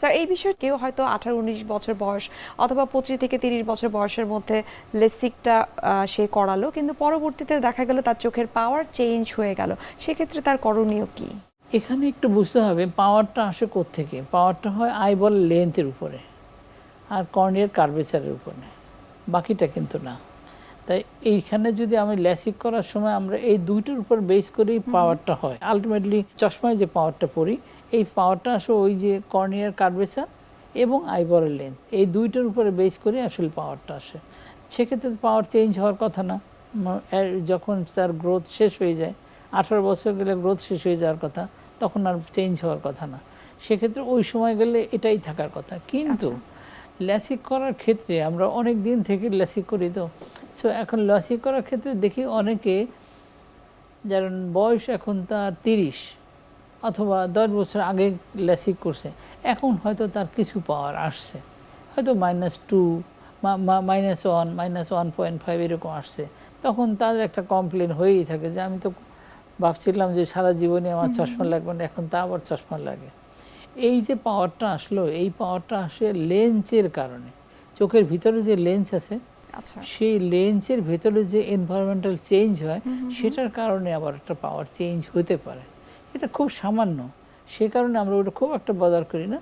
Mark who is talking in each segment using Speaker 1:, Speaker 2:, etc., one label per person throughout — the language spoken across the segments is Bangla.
Speaker 1: স্যার এই বিষয়ে কেউ হয়তো আঠারো উনিশ বছর বয়স অথবা পঁচিশ থেকে তিরিশ বছর বয়সের মধ্যে লেসিকটা সে করালো কিন্তু পরবর্তীতে দেখা গেল তার চোখের পাওয়ার চেঞ্জ হয়ে গেল। সেক্ষেত্রে তার করণীয় কি?
Speaker 2: এখানে একটু বুঝতে হবে পাওয়ারটা আসে থেকে পাওয়ারটা হয় আইবল লেন্থের উপরে আর কর্নিয়ার কার্ভেচারের উপরে। বাকিটা কিন্তু না। তাই এইখানে যদি আমি ল্যাসিক করার সময় আমরা এই দুইটার উপর বেস করেই পাওয়ারটা হয়। আলটিমেটলি চশমায় যে পাওয়ারটা পড়ি এই পাওয়ারটা আসলে ওই যে কর্নিয়ার কার্ভেচার এবং আইবরের লেন্থ এই দুইটার উপরে বেস করে আসলে পাওয়ারটা আসে। সেক্ষেত্রে পাওয়ার চেঞ্জ হওয়ার কথা না। যখন তার গ্রোথ শেষ হয়ে যায় আঠারো বছর গেলে গ্রোথ শেষ হয়ে যাওয়ার কথা তখন আর চেঞ্জ হওয়ার কথা না। সেক্ষেত্রে ওই সময় গেলে এটাই থাকার কথা। কিন্তু ল্যাসিক করার ক্ষেত্রে আমরা অনেক দিন থেকে ল্যাসিক করি তো। সো এখন ল্যাসিক করার ক্ষেত্রে দেখি অনেকে যার বয়স এখন তার তিরিশ অথবা দশ বছর আগে ল্যাসিক করছে এখন হয়তো তার কিছু পাওয়ার আসছে। হয়তো minus two minus one minus one point five এরকম আসছে। তখন তাদের একটা কমপ্লেন হয়েই থাকে যে আমি তো ভাবছিলাম যে সারা জীবনে আমার চশমা লাগবে না এখন তা আবার চশমা লাগে। এই যে পাওয়ারটা আসলো এই পাওয়ারটা আসে লেন্সের কারণে। চোখের ভিতরে যে লেন্স আছে
Speaker 1: আচ্ছা।
Speaker 2: সেই লেন্সের ভেতরে যে এনভায়রনমেন্টাল চেঞ্জ হয় সেটার কারণে আবার একটা পাওয়ার চেঞ্জ হতে পারে। এটা খুব সামান্য। সে কারণে আমরা ওটা খুব একটা বদার করি না।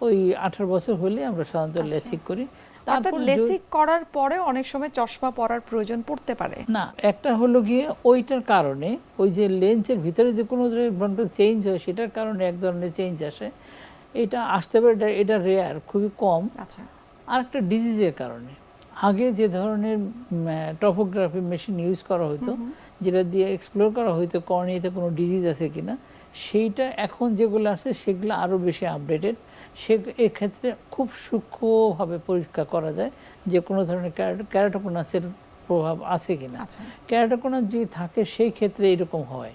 Speaker 2: ওই আঠারো বছর হলে আমরা সাধারণত লেসিক করি। তারপর
Speaker 1: লেসিক করার পরে অনেক সময় চশমা পরার প্রয়োজন পড়তে পারে।
Speaker 2: না একটা হলো গিয়ে ওইটার কারণে ওই যে লেন্সের ভিতরে যে কোনো ধরনের চেঞ্জ হয় সেটার কারণে এক ধরনের চেঞ্জ আসে। এটা আসতে পারে এটা- এটা রেয়ার খুবই কম।
Speaker 1: আচ্ছা।
Speaker 2: আর একটা ডিজিজের কারণে। আগে যে ধরনের টপোগ্রাফি মেশিন ইউজ করা হতো যেটা দিয়ে এক্সপ্লোর করা হতো কর্নিয়াতে কোনো ডিজিজ আছে কি না সেইটা এখন যেগুলো আছে সেগুলো আরও বেশি আপডেটেড সে এক্ষেত্রে খুব সূক্ষ্মভাবে পরীক্ষা করা যায় যে কোনো ধরনের ক্যারাটোকোনাসের প্রভাব আছে কি
Speaker 1: না
Speaker 2: ক্যারাটোকোনাস যদি থাকে সেই ক্ষেত্রে এরকম হয়।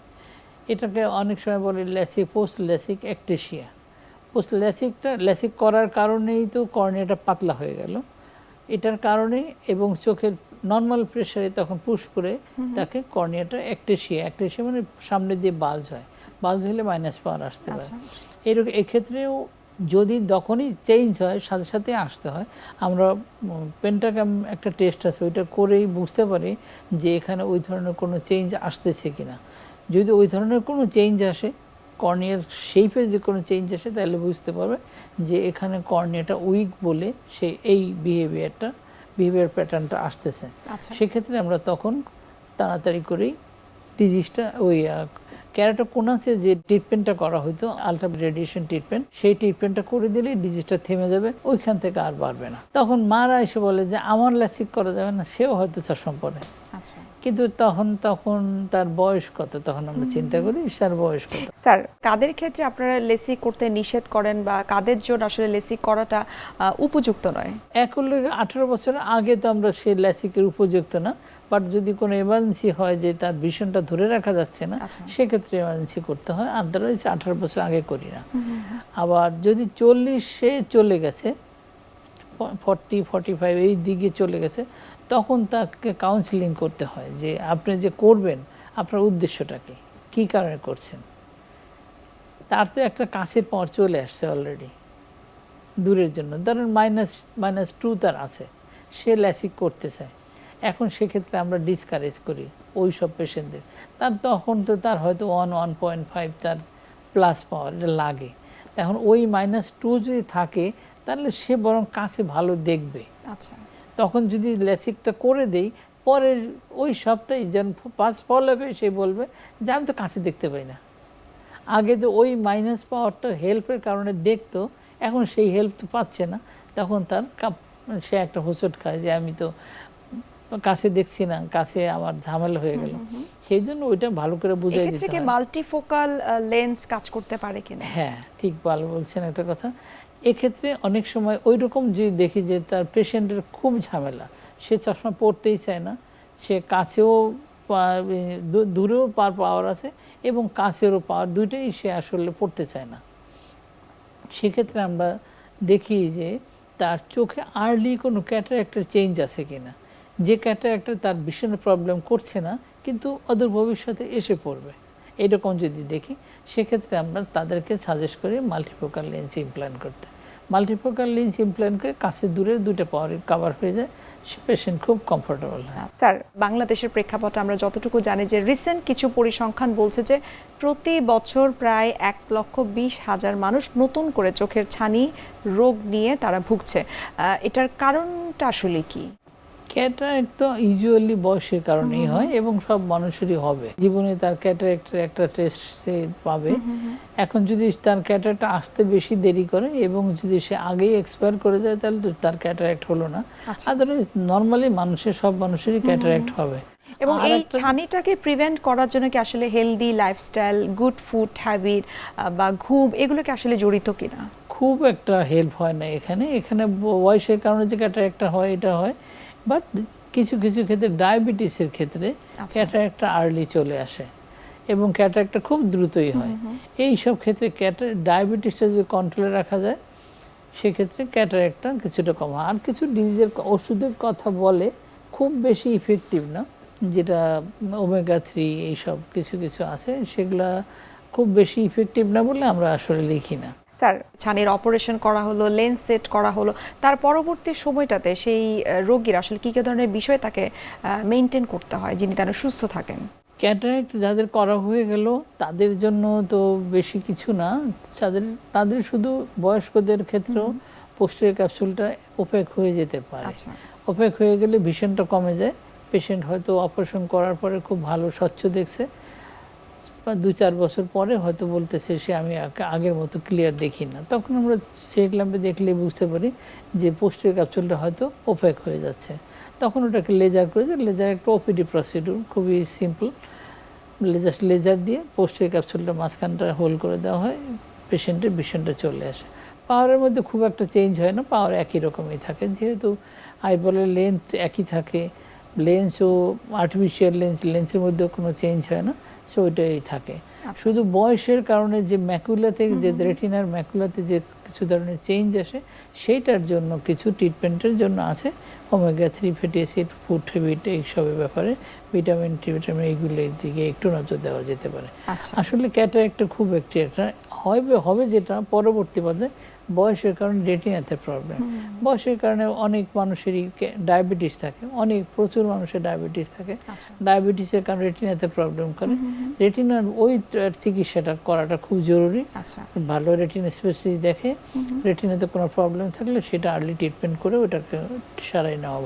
Speaker 2: এটাকে অনেক সময় বলে LASIK post LASIK ectasia. Post ল্যাসিকটা LASIK করার কারণেই তো কর্নিয়াটা পাতলা হয়ে গেল। এটার কারণে এবং চোখের নর্মাল প্রেশারে তখন পুশ করে তাকে কর্নিয়াটা অ্যাক্টেশিয়া অ্যাক্টেশিয়া মানে সামনে দিয়ে বালজ হয়। বালজ হলে মাইনাস পাওয়ার আসতে পারে। এরকম এক্ষেত্রেও যদি তখনই চেঞ্জ হয় সাথে সাথে আসতে হয় আমরা পেন্টাগ্রাম একটা টেস্ট আছে ওইটা করেই বুঝতে পারি যে এখানে ওই ধরনের কোনো চেঞ্জ আসতেছে কিনা। যদি ওই ধরনের কোনো চেঞ্জ আসে কর্নিয়ার শেপে যে কোনো চেঞ্জ আসে তাহলে বুঝতে পারবে যে এখানে কর্নিয়াটা উইক বলে সে এই বিহেভিয়ারটা বিহেভিয়ার প্যাটার্নটা আসতেছে।
Speaker 1: আচ্ছা।
Speaker 2: সেক্ষেত্রে আমরা তখন তাড়াতাড়ি করেই ডিজিজটা ওই ক্যারাটোকোনাসে যে ট্রিটমেন্টটা করা হতো আলট্রা রেডিয়েশন ট্রিটমেন্ট সেই ট্রিটমেন্টটা করে দিলে ডিজিজটা থেমে যাবে ওইখান থেকে আর বাড়বে না। তখন মারা এসে বলে যে আমার ল্যাসিক করা যাবে না। সেও হয়তো চশমা পরে
Speaker 1: আচ্ছা
Speaker 2: কিন্তু তখন তখন তার বয়স কত? তখন আমরা চিন্তা করি তার বয়স কত?
Speaker 1: স্যার কাদের ক্ষেত্রে আপনারা লেসিক করতে নিষেধ করেন বা কাদের জন্য আসলে লেসিক করাটা উপযুক্ত নয়?
Speaker 2: হলো আঠেরো বছর আগে তো আমরা সেই ল্যাসিকের উপযুক্ত না বাট যদি কোনো এমার্জেন্সি হয় যে তার ভীষণটা ধরে রাখা যাচ্ছে না
Speaker 1: আচ্ছা।
Speaker 2: সেক্ষেত্রে এমার্জেন্সি করতে হয়। আদারওয়াইজ আঠারো বছর আগে করি না। আবার যদি চল্লিশে চলে গেছে ফর্টি ফর্টি ফাইভ এই দিকে চলে গেছে তখন তাকে কাউন্সিলিং করতে হয় যে আপনি যে করবেন, আপনার উদ্দেশ্যটা কি? কী কারণে করছেন? তার তো একটা কাছের পর চলে আসছে অলরেডি দূরের জন্য। ধরেন মাইনাস মাইনাস টু তার আছে, সে ল্যাসিক করতে চায়। এখন সেক্ষেত্রে আমরা ডিসকারেজ করি ওই সব পেশেন্টদের তার তখন তো তার হয়তো ওয়ান ওয়ান পয়েন্ট ফাইভ তার প্লাস পাওয়ার লাগে। এখন ওই মাইনাস টু যদি থাকে, তাহলে সে বরং কাছে ভালো দেখবে।
Speaker 1: আচ্ছা।
Speaker 2: তখন যদি ল্যাসিকটা করে দেই পরের ওই সপ্তাহে যেন পাস ফল হবে সে বলবে যে আমি তো কাছে দেখতে পাই না। আগে যে ওই মাইনাস পাওয়ারটার হেল্পের কারণে দেখতো এখন সেই হেল্প তো পাচ্ছে না। তখন তার কাপ- সে একটা হোঁচট খায় যে আমি তো কাছে দেখছি না কাছে আমার ঝামেলা হয়ে গেল। সেই জন্য ওইটা ভালো করে বুঝাই দিতে হয়।
Speaker 1: মাল্টিফোকাল লেন্স কাজ করতে পারে কিনা?
Speaker 2: হ্যাঁ ঠিক ভালো বলছেন একটা কথা। এক্ষেত্রে অনেক সময় ওই রকম যদি দেখি যে তার পেশেন্টের খুব ঝামেলা, সে চশমা পড়তেই চায় না, সে কাছেও দূরেও পার পাওয়ার আছে এবং কাছেরও পাওয়ার দুইটাই সে আসলে পড়তে চায় না। সেক্ষেত্রে আমরা দেখি যে তার চোখে আর্লি কোনো ক্যাটারাক্টের চেঞ্জ আছে কিনা, যে ক্যাটারাক্টার তার ভীষণ প্রবলেম করছে না, কিন্তু অদূর ভবিষ্যতে এসে পড়বে। এরকম যদি দেখি, সেক্ষেত্রে আমরা তাদেরকে সাজেস্ট করি মাল্টিফোকাল লেন্স ইমপ্ল্যান্ট করতে। মাল্টিফোকাল লেন্স ইমপ্ল্যান্টকে কাছে দূরে দুটো পাওয়ারের কাভার হয়ে যায় পেশেন্ট খুব কমফোর্টেবল হয়।
Speaker 1: স্যার, বাংলাদেশের প্রেক্ষাপটে আমরা যতটুকু জানি যে রিসেন্ট কিছু পরিসংখ্যান বলছে যে প্রতি বছর প্রায় এক লক্ষ বিশ হাজার মানুষ নতুন করে চোখের ছানি রোগ নিয়ে তারা ভুগছে। এটার কারণটা আসলে কি?
Speaker 2: ক্যাটারাক্ট তো ইউজুয়ালি বয়সের কারণেই হয় এবং সব মানুষেরই হবে। জীবনে তার ক্যাটারাক্টের একটা টেস্ট সে পাবে। এখন যদি তার ক্যাটারাক্ট আসতে বেশি দেরি করে এবং যদি সে আগেই এক্সপায়ার করে যায় তাহলে তো তার ক্যাটারাক্ট হলো না।
Speaker 1: আচ্ছা।
Speaker 2: আদারওয়াইজ নর্মালি মানুষের সব মানুষেরই ক্যাটারেক্ট হবে।
Speaker 1: এবং এই ছানিটাকে প্রিভেন্ট করার জন্য কি আসলে healthy lifestyle good food habit বা ঘুম এগুলোকে আসলে জড়িত কিনা?
Speaker 2: খুব একটা হেল্প হয় না এখানে। এখানে বয়সের কারণে যে ক্যাটারাক্টটা হয় এটা হয়। বাট কিছু কিছু ক্ষেত্রে ডায়াবেটিসের ক্ষেত্রে
Speaker 1: আচ্ছা।
Speaker 2: ক্যাটারাক্টটা আর্লি চলে আসে এবং ক্যাটারাক্টটা খুব দ্রুতই হয়। এই সব ক্ষেত্রে ক্যাটার ডায়াবেটিসটা যদি কন্ট্রোলে রাখা যায় সেক্ষেত্রে ক্যাটারাক্টটা কিছুটা কম। হয় আর কিছু ডিজিজের ওষুধের কথা বলে খুব বেশি ইফেক্টিভ না যেটা ওমেগা থ্রি এইসব কিছু কিছু আছে সেগুলা খুব বেশি ইফেক্টিভ না বলে আমরা আসলে লিখি না।
Speaker 1: স্যার ছানির অপারেশন করা হলো লেন্স সেট করা হলো। তার পরবর্তী সময়টাতে সেই রোগীর আসলে কি কি ধরনের বিষয় তাকে মেনটেন করতে হয় যিনি তারা সুস্থ থাকেন?
Speaker 2: ক্যাটারাক্ট যাদের করা হয়ে গেল তাদের জন্য তো বেশি কিছু না। তাদের তাদের শুধু বয়স্কদের ক্ষেত্রেও পোস্টের ক্যাপসুলটা ওপেক হয়ে যেতে পারে।
Speaker 1: আচ্ছা।
Speaker 2: ওপেক হয়ে গেলে ভিশনটা কমে যায়। পেশেন্ট হয়তো অপারেশন করার পরে খুব ভালো স্বচ্ছ দেখছে। বা দু চার বছর পরে হয়তো বলতেছে সে, আমি আগের মতো ক্লিয়ার দেখি না। তখন আমরা সেট ল্যাম্পে দেখলে বুঝতে পারি যে পোস্টের ক্যাপসুলটা হয়তো ওপেক হয়ে যাচ্ছে। তখন ওটাকে লেজার করে যে লেজার একটা ওপিডি প্রসিডিউর খুবই সিম্পল লেজার লেজার দিয়ে পোস্টের ক্যাপসুলটা মাঝখানটা হোল্ড করে দেওয়া হয় পেশেন্টের ভিশনটা চলে আসে। পাওয়ারের মধ্যে খুব একটা চেঞ্জ হয় না পাওয়ার একই রকমই থাকে। যেহেতু আইবলের লেন্থ একই থাকে লেন্স ও আর্টিফিশিয়াল লেন্স লেন্সের মধ্যেও কোনো চেঞ্জ হয় না সো ওইটাই থাকে। শুধু বয়সের কারণে যে ম্যাকুলাতে যে রেটিনার ম্যাকুলাতে যে কিছু ধরনের চেঞ্জ আসে সেইটার জন্য কিছু ট্রিটমেন্টের জন্য আছে। Omega three fatty acid food habit এইসবের ব্যাপারে ভিটামিন টি ভিটামিন এইগুলোর দিকে একটু নজর দেওয়া যেতে পারে।
Speaker 1: আচ্ছা।
Speaker 2: আসলে ক্যাটারাক্টটা খুব একটি একটা হবে হবে যেটা পরবর্তী পর্যায়ে বয়সের কারণে রেটিনাতে প্রবলেম বয়সের কারণে অনেক মানুষেরই ডায়াবেটিস থাকে অনেক প্রচুর মানুষের ডায়াবেটিস থাকে।
Speaker 1: আচ্ছা।
Speaker 2: ডায়াবেটিসের কারণে রেটিনাতে প্রবলেম করে। রেটিনার ওই চিকিৎসাটা করাটা খুব জরুরি।
Speaker 1: আচ্ছা।
Speaker 2: ভালো রেটিনা স্পেশালিস্ট দেখে রেটিনাতে কোনো প্রবলেম থাকলে সেটা আর্লি ট্রিটমেন্ট করে ওটাকে সারাই নেওয়া